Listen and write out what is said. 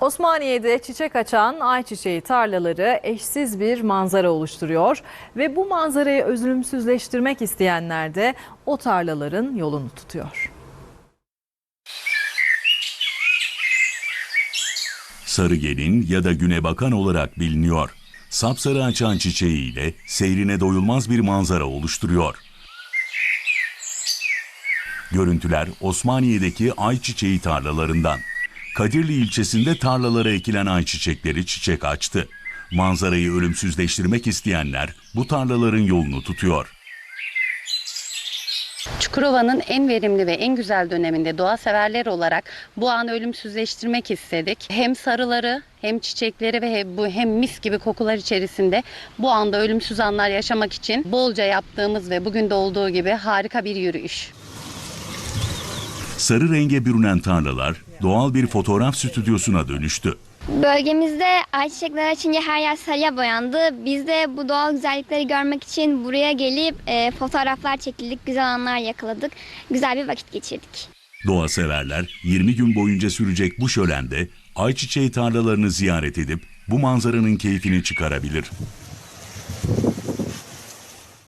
Osmaniye'de çiçek açan ayçiçeği tarlaları eşsiz bir manzara oluşturuyor ve bu manzarayı özümsüzleştirmek isteyenler de o tarlaların yolunu tutuyor. Sarı gelin ya da güne bakan olarak biliniyor. Sapsarı açan çiçeğiyle seyrine doyulmaz bir manzara oluşturuyor. Görüntüler Osmaniye'deki ayçiçeği tarlalarından. Kadirli ilçesinde tarlalara ekilen ayçiçekleri çiçek açtı. Manzarayı ölümsüzleştirmek isteyenler bu tarlaların yolunu tutuyor. Çukurova'nın en verimli ve en güzel döneminde doğa severler olarak bu anı ölümsüzleştirmek istedik. Hem sarıları hem çiçekleri ve hem, bu hem mis gibi kokular içerisinde bu anda ölümsüz anlar yaşamak için bolca yaptığımız ve bugün de olduğu gibi harika bir yürüyüş. Sarı renge bürünen tarlalar doğal bir fotoğraf stüdyosuna dönüştü. Bölgemizde ayçiçekler açınca her yer sarıya boyandı. Biz de bu doğal güzellikleri görmek için buraya gelip e, fotoğraflar çekildik, güzel anlar yakaladık. Güzel bir vakit geçirdik. Doğa severler 20 gün boyunca sürecek bu şölende ayçiçeği tarlalarını ziyaret edip bu manzaranın keyfini çıkarabilir.